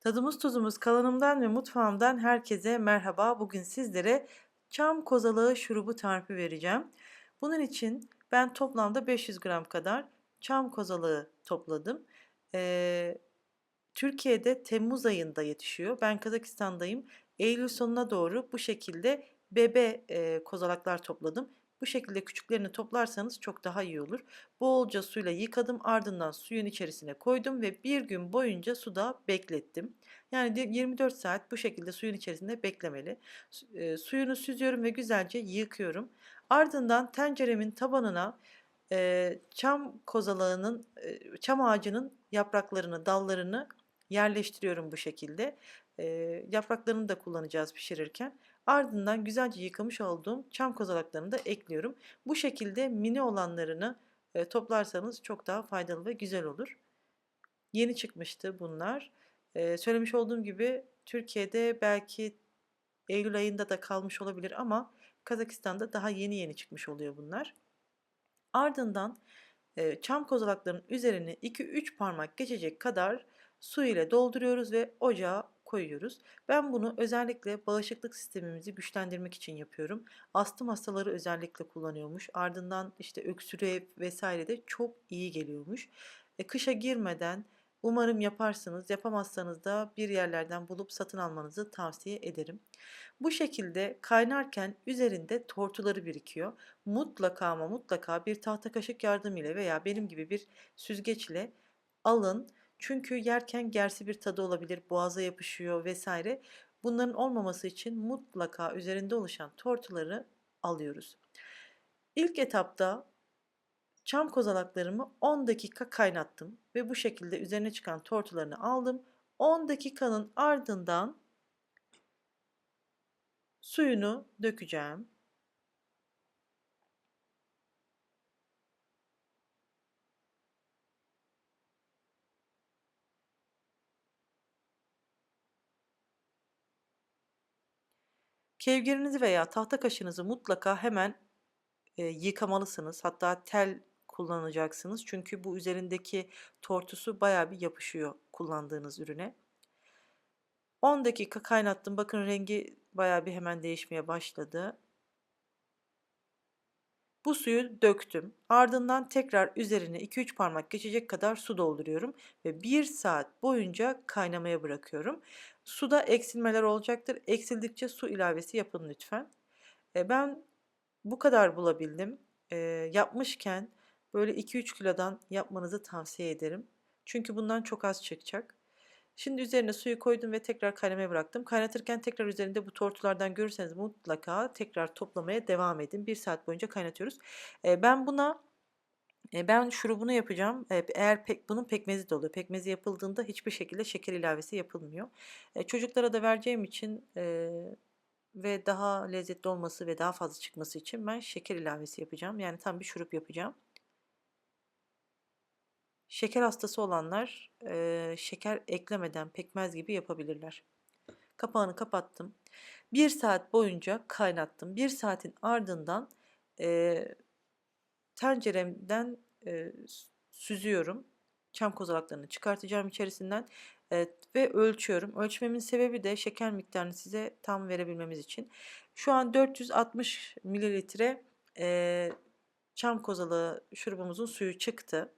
Tadımız tuzumuz kanalımdan ve mutfağımdan herkese merhaba. Bugün sizlere çam kozalağı şurubu tarifi vereceğim. Bunun için ben toplamda 500 gram kadar çam kozalağı topladım. Ee, Türkiye'de Temmuz ayında yetişiyor. Ben Kazakistan'dayım. Eylül sonuna doğru bu şekilde bebe e, kozalaklar topladım. Bu şekilde küçüklerini toplarsanız çok daha iyi olur. Bolca suyla yıkadım ardından suyun içerisine koydum ve bir gün boyunca suda beklettim. Yani 24 saat bu şekilde suyun içerisinde beklemeli. E, suyunu süzüyorum ve güzelce yıkıyorum. Ardından tenceremin tabanına e, çam kozalağının, e, çam ağacının yapraklarını, dallarını yerleştiriyorum bu şekilde. E, yapraklarını da kullanacağız pişirirken. Ardından güzelce yıkamış olduğum çam kozalaklarını da ekliyorum. Bu şekilde mini olanlarını e, toplarsanız çok daha faydalı ve güzel olur. Yeni çıkmıştı bunlar. E, söylemiş olduğum gibi Türkiye'de belki Eylül ayında da kalmış olabilir ama Kazakistan'da daha yeni yeni çıkmış oluyor bunlar. Ardından e, çam kozalaklarının üzerine 2-3 parmak geçecek kadar su ile dolduruyoruz ve ocağa koyuyoruz. Ben bunu özellikle bağışıklık sistemimizi güçlendirmek için yapıyorum. Astım hastaları özellikle kullanıyormuş. Ardından işte öksürüğe vesaire de çok iyi geliyormuş. E, kışa girmeden umarım yaparsınız. Yapamazsanız da bir yerlerden bulup satın almanızı tavsiye ederim. Bu şekilde kaynarken üzerinde tortuları birikiyor. Mutlaka ama mutlaka bir tahta kaşık yardımıyla veya benim gibi bir süzgeçle alın çünkü yerken gersi bir tadı olabilir, boğaza yapışıyor vesaire. Bunların olmaması için mutlaka üzerinde oluşan tortuları alıyoruz. İlk etapta çam kozalaklarımı 10 dakika kaynattım ve bu şekilde üzerine çıkan tortularını aldım. 10 dakikanın ardından suyunu dökeceğim. Kevgirinizi veya tahta kaşınızı mutlaka hemen e, yıkamalısınız. Hatta tel kullanacaksınız. Çünkü bu üzerindeki tortusu baya bir yapışıyor kullandığınız ürüne. 10 dakika kaynattım. Bakın rengi baya bir hemen değişmeye başladı. Bu suyu döktüm. Ardından tekrar üzerine 2-3 parmak geçecek kadar su dolduruyorum ve 1 saat boyunca kaynamaya bırakıyorum. Suda eksilmeler olacaktır. Eksildikçe su ilavesi yapın lütfen. E, ben bu kadar bulabildim. E, yapmışken böyle 2-3 kilodan yapmanızı tavsiye ederim. Çünkü bundan çok az çıkacak. Şimdi üzerine suyu koydum ve tekrar kaynamaya bıraktım. Kaynatırken tekrar üzerinde bu tortulardan görürseniz mutlaka tekrar toplamaya devam edin. Bir saat boyunca kaynatıyoruz. E, ben buna ben şurubunu yapacağım. Eğer pek, bunun pekmezi de oluyor. Pekmezi yapıldığında hiçbir şekilde şeker ilavesi yapılmıyor. Çocuklara da vereceğim için ve daha lezzetli olması ve daha fazla çıkması için ben şeker ilavesi yapacağım. Yani tam bir şurup yapacağım. Şeker hastası olanlar e, şeker eklemeden pekmez gibi yapabilirler. Kapağını kapattım. Bir saat boyunca kaynattım. Bir saatin ardından e, tenceremden e, süzüyorum. Çam kozalaklarını çıkartacağım içerisinden e, ve ölçüyorum. Ölçmemin sebebi de şeker miktarını size tam verebilmemiz için. Şu an 460 mililitre e, çam kozalı şurubumuzun suyu çıktı.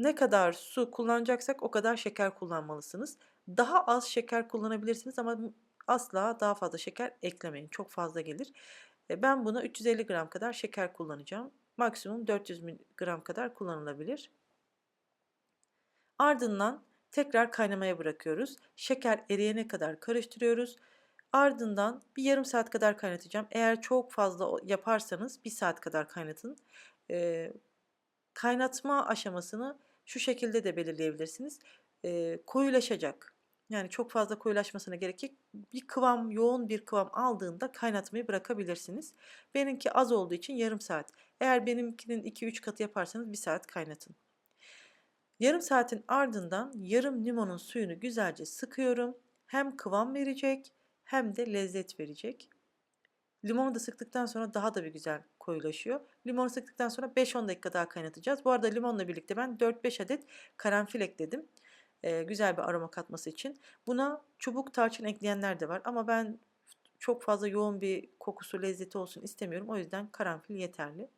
Ne kadar su kullanacaksak o kadar şeker kullanmalısınız. Daha az şeker kullanabilirsiniz ama asla daha fazla şeker eklemeyin. Çok fazla gelir. E, ben buna 350 gram kadar şeker kullanacağım. Maksimum 400 gram kadar kullanılabilir. Ardından tekrar kaynamaya bırakıyoruz. Şeker eriyene kadar karıştırıyoruz. Ardından bir yarım saat kadar kaynatacağım. Eğer çok fazla yaparsanız bir saat kadar kaynatın. Ee, kaynatma aşamasını şu şekilde de belirleyebilirsiniz. E, koyulaşacak. Yani çok fazla koyulaşmasına gerek yok. Bir kıvam, yoğun bir kıvam aldığında kaynatmayı bırakabilirsiniz. Benimki az olduğu için yarım saat. Eğer benimkinin 2-3 katı yaparsanız bir saat kaynatın. Yarım saatin ardından yarım limonun suyunu güzelce sıkıyorum. Hem kıvam verecek hem de lezzet verecek. Limonu da sıktıktan sonra daha da bir güzel koyulaşıyor. Limonu sıktıktan sonra 5-10 dakika daha kaynatacağız. Bu arada limonla birlikte ben 4-5 adet karanfil ekledim. e, güzel bir aroma katması için. Buna çubuk tarçın ekleyenler de var ama ben çok fazla yoğun bir kokusu, lezzeti olsun istemiyorum. O yüzden karanfil yeterli.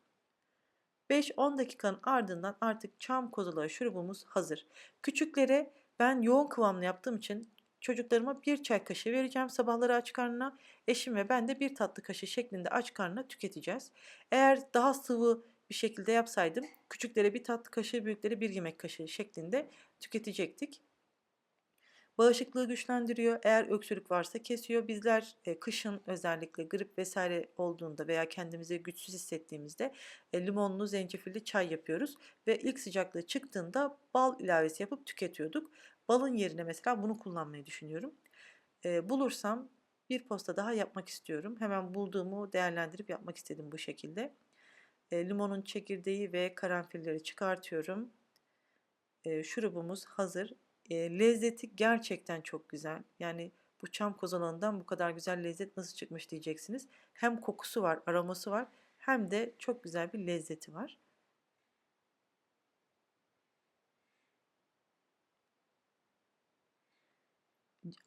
5-10 dakikanın ardından artık çam kozalağı şurubumuz hazır. Küçüklere ben yoğun kıvamlı yaptığım için çocuklarıma bir çay kaşığı vereceğim sabahları aç karnına. Eşim ve ben de bir tatlı kaşığı şeklinde aç karnına tüketeceğiz. Eğer daha sıvı bir şekilde yapsaydım küçüklere bir tatlı kaşığı, büyüklere bir yemek kaşığı şeklinde tüketecektik. Bağışıklığı güçlendiriyor. Eğer öksürük varsa kesiyor. Bizler e, kışın özellikle grip vesaire olduğunda veya kendimizi güçsüz hissettiğimizde e, limonlu, zencefilli çay yapıyoruz ve ilk sıcaklığı çıktığında bal ilavesi yapıp tüketiyorduk. Balın yerine mesela bunu kullanmayı düşünüyorum. E, bulursam bir posta daha yapmak istiyorum. Hemen bulduğumu değerlendirip yapmak istedim bu şekilde. E, limonun çekirdeği ve karanfilleri çıkartıyorum. E, şurubumuz hazır. E, lezzeti gerçekten çok güzel. Yani bu çam kozalağından bu kadar güzel lezzet nasıl çıkmış diyeceksiniz. Hem kokusu var, aroması var hem de çok güzel bir lezzeti var.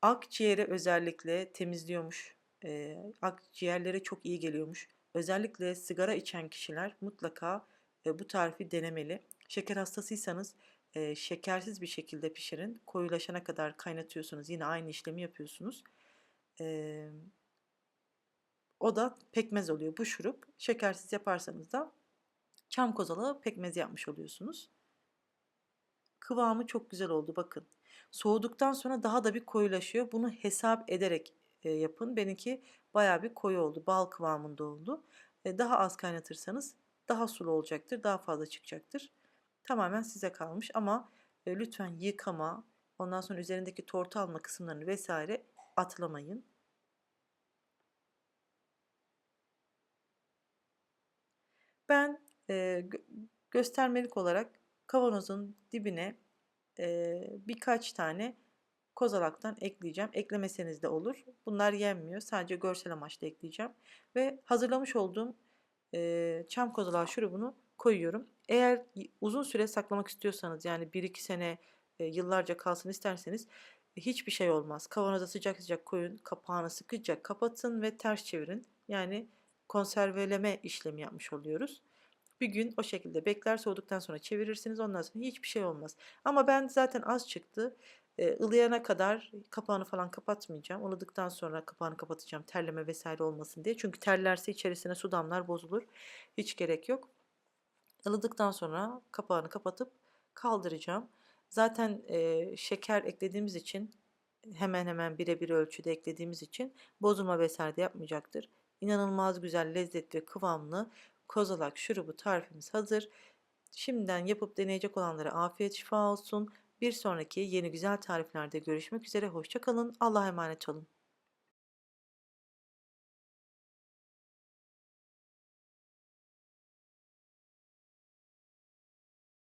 Akciğere özellikle temizliyormuş. E, akciğerlere çok iyi geliyormuş. Özellikle sigara içen kişiler mutlaka e, bu tarifi denemeli. Şeker hastasıysanız e, şekersiz bir şekilde pişirin. Koyulaşana kadar kaynatıyorsunuz. Yine aynı işlemi yapıyorsunuz. E, o da pekmez oluyor bu şurup. Şekersiz yaparsanız da çam kozalağı pekmez yapmış oluyorsunuz. Kıvamı çok güzel oldu bakın. Soğuduktan sonra daha da bir koyulaşıyor. Bunu hesap ederek e, yapın. Benimki baya bir koyu oldu. Bal kıvamında oldu. E, daha az kaynatırsanız daha sulu olacaktır. Daha fazla çıkacaktır. Tamamen size kalmış ama e, lütfen yıkama, ondan sonra üzerindeki tortu alma kısımlarını vesaire atlamayın. Ben e, gö göstermelik olarak kavanozun dibine e, birkaç tane kozalaktan ekleyeceğim. Eklemeseniz de olur. Bunlar yenmiyor. Sadece görsel amaçla ekleyeceğim. Ve hazırlamış olduğum e, çam kozalağı şurubunu koyuyorum. Eğer uzun süre saklamak istiyorsanız yani 1-2 sene e, yıllarca kalsın isterseniz e, hiçbir şey olmaz. Kavanoza sıcak sıcak koyun, kapağını sıkıca kapatın ve ters çevirin. Yani konserveleme işlemi yapmış oluyoruz. Bir gün o şekilde bekler soğuduktan sonra çevirirsiniz ondan sonra hiçbir şey olmaz. Ama ben zaten az çıktı. E, ılıyana kadar kapağını falan kapatmayacağım. Ilıdıktan sonra kapağını kapatacağım terleme vesaire olmasın diye. Çünkü terlerse içerisine su damlar bozulur. Hiç gerek yok. Ilıdıktan sonra kapağını kapatıp kaldıracağım. Zaten e, şeker eklediğimiz için hemen hemen birebir ölçüde eklediğimiz için bozulma vesaire de yapmayacaktır. İnanılmaz güzel, lezzetli, kıvamlı kozalak şurubu tarifimiz hazır. Şimdiden yapıp deneyecek olanlara afiyet şifa olsun. Bir sonraki yeni güzel tariflerde görüşmek üzere. Hoşçakalın. Allah'a emanet olun.